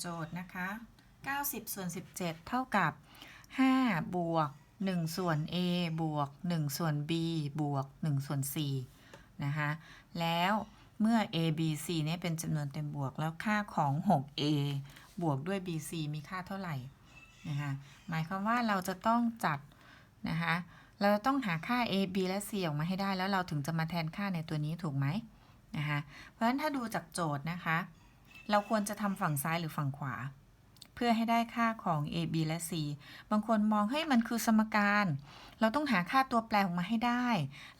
โจทย์นะคะ 90 ส่วน 17 เท่ากับ 5 บวก 1 ส่วน a บวก 1 ส่วน b บวก 1 ส่วน c นะคะ แล้วเมื่อ a b c เนี่ยเป็นจำนวนเต็มบวกแล้วค่าของ 6a บวกด้วย b c มีค่าเท่าไหร่นะคะหมายความว่าเราจะต้องจัดนะคะเราจะต้องหาค่า a b และ c ออกมาให้ได้แล้วเราถึงจะมาแทนค่าในตัวนี้ถูกไหมนะคะเพราะฉะนั้นถ้าดูจากโจทย์นะคะ เราควรจะทำฝั่งซ้ายหรือฝั่งขวา เพื่อให้ได้ค่าของ a b และ c บางคนมองให้มันคือสมการ เราต้องหาค่าตัวแปรออกมาให้ได้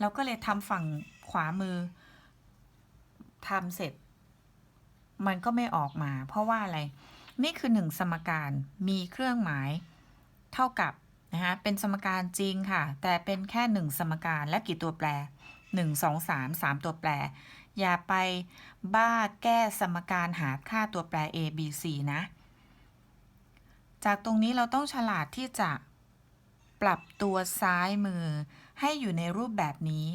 เราก็เลยทำฝั่งขวามือทำเสร็จ มันก็ไม่ออกมา เพราะว่าอะไร นี่คือหนึ่งสมการมีเครื่องหมายเท่ากับนะคะเป็นสมการจริงค่ะ แต่เป็นแค่หนึ่งสมการและกี่ตัวแปร 1 2 3 3 ตัวแปร อย่าไปบ้าแก้สมการหาค่าตัวแปร a b c นะ จากตรงนี้เราต้องฉลาดที่จะปรับตัวซ้ายมือให้อยู่ในรูปแบบนี้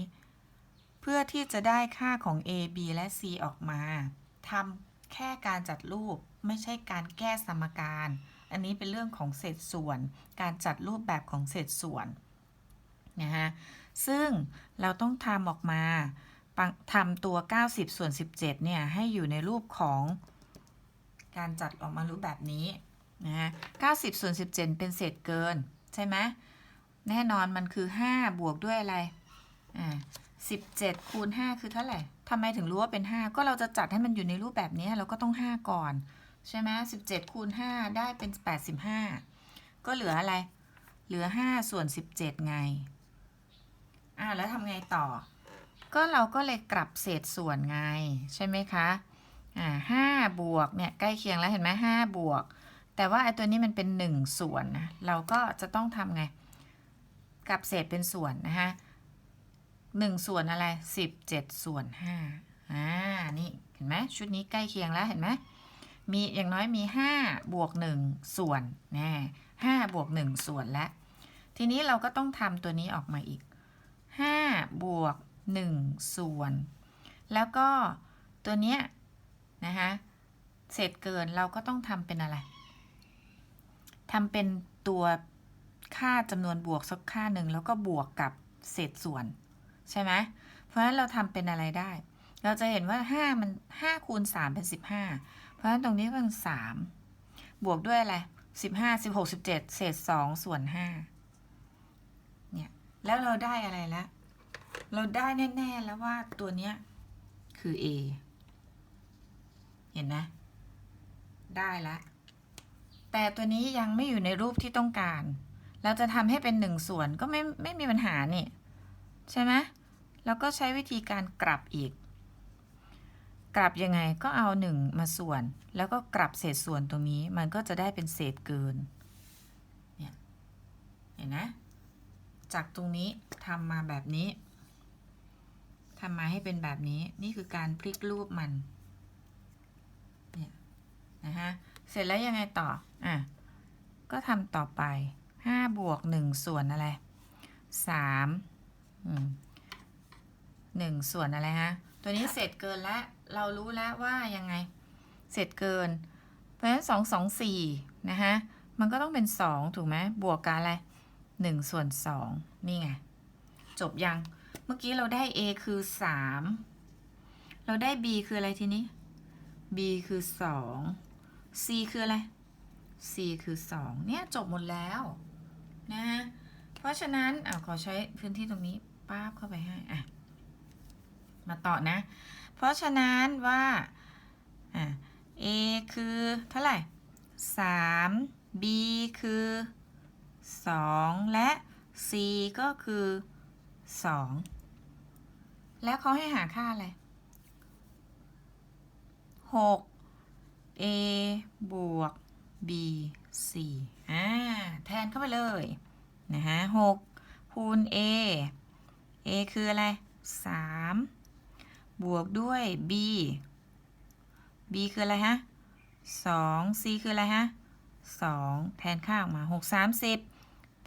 เพื่อที่จะได้ค่าของ a b และ c ออกมาทำแค่การจัดรูปไม่ใช่การแก้สมการ อันนี้เป็นเรื่องของเศษส่วน การจัดรูปแบบของเศษส่วนนะฮะซึ่งเราต้องทำออกมา ทำตัว 90 ส่วน 17 เนี่ย ให้อยู่ในรูปของการจัดออกมารูปแบบนี้นะฮะ90 ส่วน 17 เป็นเศษเกิน ใช่ไหมแน่นอนมันคือ 5 บวกด้วยอะไร อ่า17 คูณ 5 คือเท่าไหร่ทำไมถึงรู้ว่าเป็น 5 ก็เราจะจัดให้มันอยู่ในรูปแบบนี้เราก็ต้อง 5 ก่อน ใช่ไหม17 คูณ 5 ได้เป็น 85 ก็เหลืออะไร เหลือ 5 ส่วน 17 ไง อ่าแล้วทำไงต่อ ก็เราก็เลยกลับเศษส่วนไงใช่ไหมคะอ่าห้าบวกเนี่ยใกล้เคียงแล้วเห็นไหมห้าบวก แต่ว่าไอ้ตัวนี้มันเป็นหนึ่งส่วนนะเราก็จะต้องทำไงกลับเศษเป็นส่วนนะคะหนึ่งส่วนอะไรสิบเจ็ดส่วนห้าอ่านี่เห็นไหมชุดนี้ใกล้เคียงแล้วเห็นไหมมีอย่างน้อยมีห้าบวกหนึ่งส่วนน่ห้าบวกหนึ่งส่วนแล้วทีนี้เราก็ต้องทำตัวนี้ออกมาอีก5บวก 1 ส่วน แล้วก็ตัวเนี้ยนะคะเศษเกินเราก็ต้องทำเป็นอะไรทำเป็นตัวค่าจำนวนบวกสักค่าหนึ่งแล้วก็บวกกับเศษส่วน ใช่ไหมเพราะฉะนั้นเราทำเป็นอะไรได้ เราจะเห็นว่า 5 มัน 5 คูณ 3 เป็น 15 เพราะฉะนั้นตรงนี้เป็น3บวกด้วยอะไร 15 16 17 เศษ 2 ส่วน5เนี่ยแล้วเราได้อะไรแล้ว เราได้แน่ ๆ แล้วว่าตัวเนี้ยคือ A เห็นนะ ได้แล้วแต่ตัวนี้ยังไม่อยู่ในรูปที่ต้องการ เราจะทำให้เป็นหนึ่งส่วนก็ไม่ไม่มีปัญหานี่ ใช่ไหมแล้วก็ใช้วิธีการกลับอีก กลับยังไงก็เอาหนึ่งมาส่วน แล้วก็กลับเศษส่วนตรงนี้มันก็จะได้เป็นเศษเกิน เนี่ย เห็นนะ จากตรงนี้ทำมาแบบนี้ ทำมาให้เป็นแบบนี้นี่คือการพลิกรูปมันเนี่ยนะฮะเสร็จแล้วยังไงต่ออะก็ทำต่อไปห้าบวกหนึ่งส่วนอะไรสามหนึ่งส่วนอะไรฮะ ตัวนี้เสร็จเกินแล้ว เรารู้แล้วว่ายังไงเสร็จเกิน เพราะฉะนั้นสองสองสี่นะฮะมันก็ต้องเป็นสองถูกไหม บวกกับอะไรหนึ่งส่วนสองนี่ไง จบยัง เมื่อกี้เราได้ a คือสามเราได้ b คืออะไรทีนี้ b คือสอง c คืออะไร c คือสองเนี่ยจบหมดแล้วนะเพราะฉะนั้นอะขอใช้พื้นที่ตรงนี้ป้าบเข้าไปให้อะมาต่อนะ เพราะฉะนั้นว่าอะ a คือเท่าไหร่สาม b คือ 2 และ c ก็คือ 2 แล้วเขาให้หาค่าอะไร6 a บวก b c อ่า แทนเข้าไปเลย นะฮะ6คูณ a a คืออะไร3บวกด้วย b b คืออะไรฮะ2 c คืออะไรฮะ2แทนค่าออกมา6 30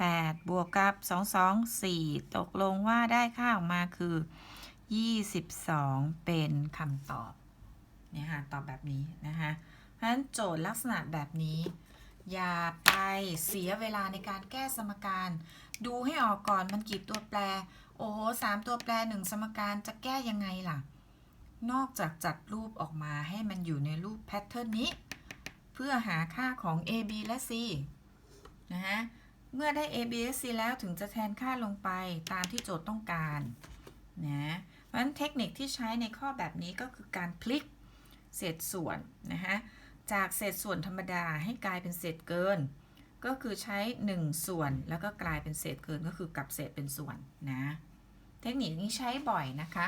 8บวกกับ2 2 4ตกลงว่าได้ค่าออกมาคือ 22 เป็นคำตอบเนี่ยค่ะตอบแบบนี้นะคะเพราะฉะนั้นโจทย์ลักษณะแบบนี้ อย่าไปเสียเวลาในการแก้สมการ ดูให้ออกก่อนมันกี่ตัวแปร โอ้โหสามตัวแปรหนึ่งสมการจะแก้ยังไงล่ะ นอกจากจัดรูปออกมาให้มันอยู่ในรูปแพทเทิร์นนี้ เพื่อหาค่าของ a b และ c นะฮะเมื่อได้ a b และ c แล้วถึงจะแทนค่าลงไปตามที่โจทย์ต้องการนะ ราะฉะนั้นเทคนิคที่ใช้ในข้อแบบนี้ก็คือการพลิกเศษส่วนนะฮะจากเศษส่วนธรรมดาให้กลายเป็นเศษเกิน ก็คือใช้ 1 ส่วนแล้วก็กลายเป็นเศษเกินก็คือกลับเศษเป็นส่วนนะ เทคนิคนี้ใช้บ่อยนะคะ